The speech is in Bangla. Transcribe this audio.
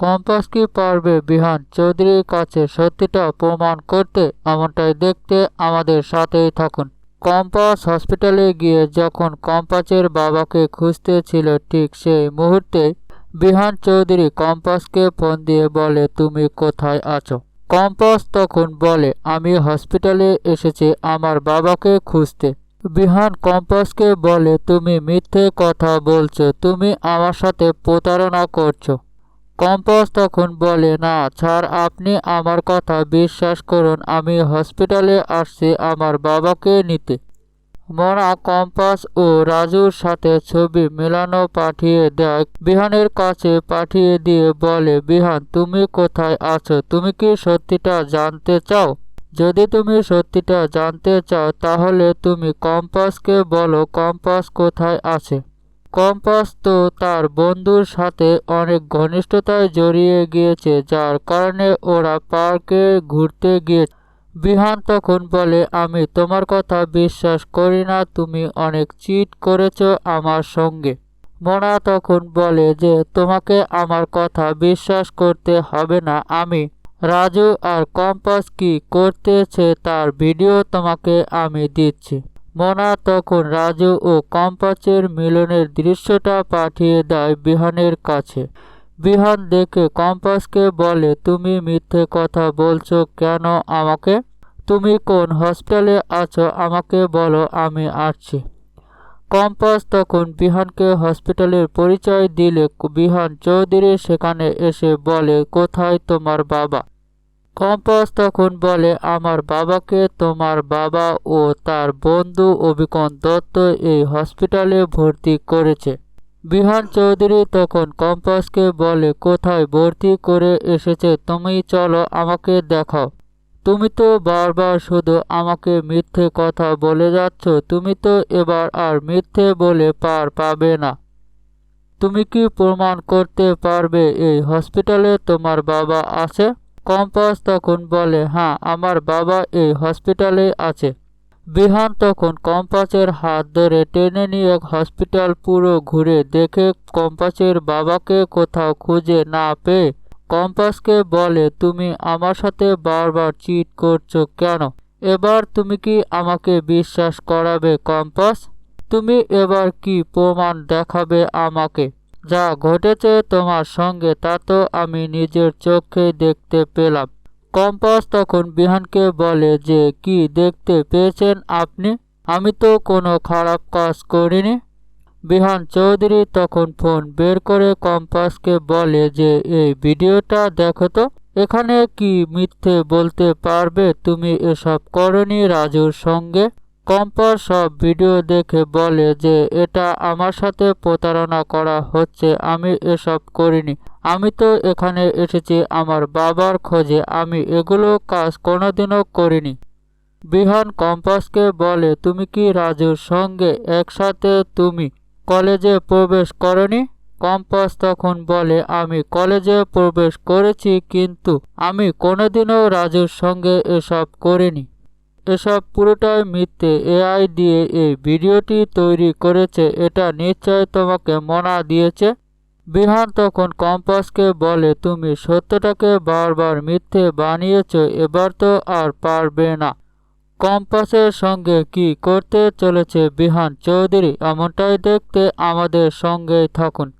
কম্পাস কি পারবে বিহান? চৌধুরীর কাছে সত্যিটা প্রমাণ করতে, এমনটাই দেখতে আমাদের সাথেই থাকুন। কম্পাস হসপিটালে গিয়ে যখন কম্পাসের বাবাকে খুঁজতে ছিল ঠিক সেই মুহূর্তে বিহান চৌধুরী কম্পাসকে ফোন দিয়ে বলে, তুমি কোথায় আছো? কম্পাস তখন বলে, আমি হসপিটালে এসেছি আমার বাবাকে খুঁজতে। বিহান কম্পাসকে বলে, তুমি মিথ্যে কথা বলছো। তুমি আমার সাথে প্রতারণা করছ। কম্পাস তখন বলে, না, স্যার, আপনি আমার কথা বিশ্বাস করুন, আমি হসপিটালে আসছি আমার বাবাকে নিতে। মনা কম্পাস ও রাজুর সাথে ছবি মেলানো পাঠিয়ে দেয়। বিহানের কাছে পাঠিয়ে দিয়ে বলে, বিহান, তুমি কোথায় আছো? তুমি কি সত্যিটা জানতে চাও? যদি তুমি সত্যিটা জানতে চাও, তাহলে তুমি কম্পাসকে বলো কম্পাস কোথায় আছে? কম্পাস তো তার বন্ধুর সাথে অনেক ঘনিষ্ঠতায় জড়িয়ে গিয়েছে, যার কারণে ওরা পার্কে ঘুরতে গিয়ে বিহান তখন বলে, আমি তোমার কথা বিশ্বাস করি না, তুমি অনেক চিট করেছ আমার সঙ্গে। মোনা তখন বলে যে, তোমাকে আমার কথা বিশ্বাস করতে হবে না, আমি রাজু আর কম্পাস কি করতেছে তার ভিডিও তোমাকে আমি দিচ্ছি। মোনা তখন রাজু ও কম্পাসের মিলনের দৃশ্যটা পাঠিয়ে দেয় বিহানের কাছে। বিহান দেখে কম্পাসকে বলে, তুমি মিথ্যে কথা বলছো কেন আমাকে? তুমি কোন হসপিটালে আছো? আমাকে বলো, আমি আসছি। কম্পাস তখন বিহানকে হসপিটালের পরিচয় দিলে। বিহান চৌধুরী সেখানে এসে বলে, কোথায় তোমার বাবা? কম্পাস তখন বলে আমার বাবাকে, তোমার বাবা ও তার বন্ধু অভিকন দত্ত এই হসপিটালে ভর্তি করেছে। বিহান চৌধুরী তখন কম্পাসকে বলে, কোথায় ভর্তি করে এসেছে? তুমি চলো আমাকে দেখাও। তুমি তো বারবার শুধু আমাকে মিথ্যে কথা বলে যাচ্ছ, তুমি তো এবার আর মিথ্যে বলে পার পাবে না। তুমি কি প্রমাণ করতে পারবে? এই হসপিটালে তোমার বাবা আছে? কম্পাস তখন বলে হ্যাঁ আমার বাবা এই হসপিটালে আছে। বিহান তখন কম্পাসের হাত ধরে টেনে নিয়ে হসপিটাল পুরো ঘুরে দেখে কম্পাসের বাবাকে কোথাও খুঁজে না পেয়ে কম্পাসকে বলে, তুমি আমার সাথে বারবার চিট করছ কেন? এবার তুমি কি আমাকে বিশ্বাস করাবে কম্পাস? তুমি এবার কি প্রমাণ দেখাবে আমাকে? যা ঘটেছে তোমার সঙ্গে, তা তো আমি নিজের চোখে দেখতে পেলাম। কম্পাস তখন বিহানকে বলে যে, কি দেখতে পেয়েছেন আপনি? আমি তো কোনো খারাপ কাজ করিনি। বিহান চৌধুরী তখন ফোন বের করে কম্পাসকে বলে যে, এই ভিডিওটা দেখো তো, এখানে কি মিথ্যে বলতে পারবে? তুমি এসব করনি রাজুর সঙ্গে? কম্পাস সব ভিডিও দেখে বলে যে, এটা আমার সাথে প্রতারণা করা হচ্ছে, আমি এসব করিনি। আমি তো এখানে এসেছি আমার বাবার খোঁজে, আমি এগুলো কাজ কোনোদিনও করিনি। বিহান কম্পাসকে বলে, তুমি কি রাজুর সঙ্গে একসাথে তুমি কলেজে প্রবেশ করনি? কম্পাস তখন বলে, আমি কলেজে প্রবেশ করেছি, কিন্তু আমি কোনোদিনও রাজুর সঙ্গে এসব করিনি। এসব পুরোটাই মিথ্যে। এআই দিয়ে এই ভিডিওটি তৈরি করেছে, এটা নিশ্চয় তোমাকে মনা দিয়েছে? বিহান তখন কম্পাসকে বলে, তুমি সত্যটাকে বারবার মিথ্যে বানিয়েছ, এবার তো আর পারবে না। কম্পাসের সঙ্গে কি করতে চলেছে বিহান চৌধুরী? এমনটাই দেখতে আমাদের সঙ্গেই থাকুন।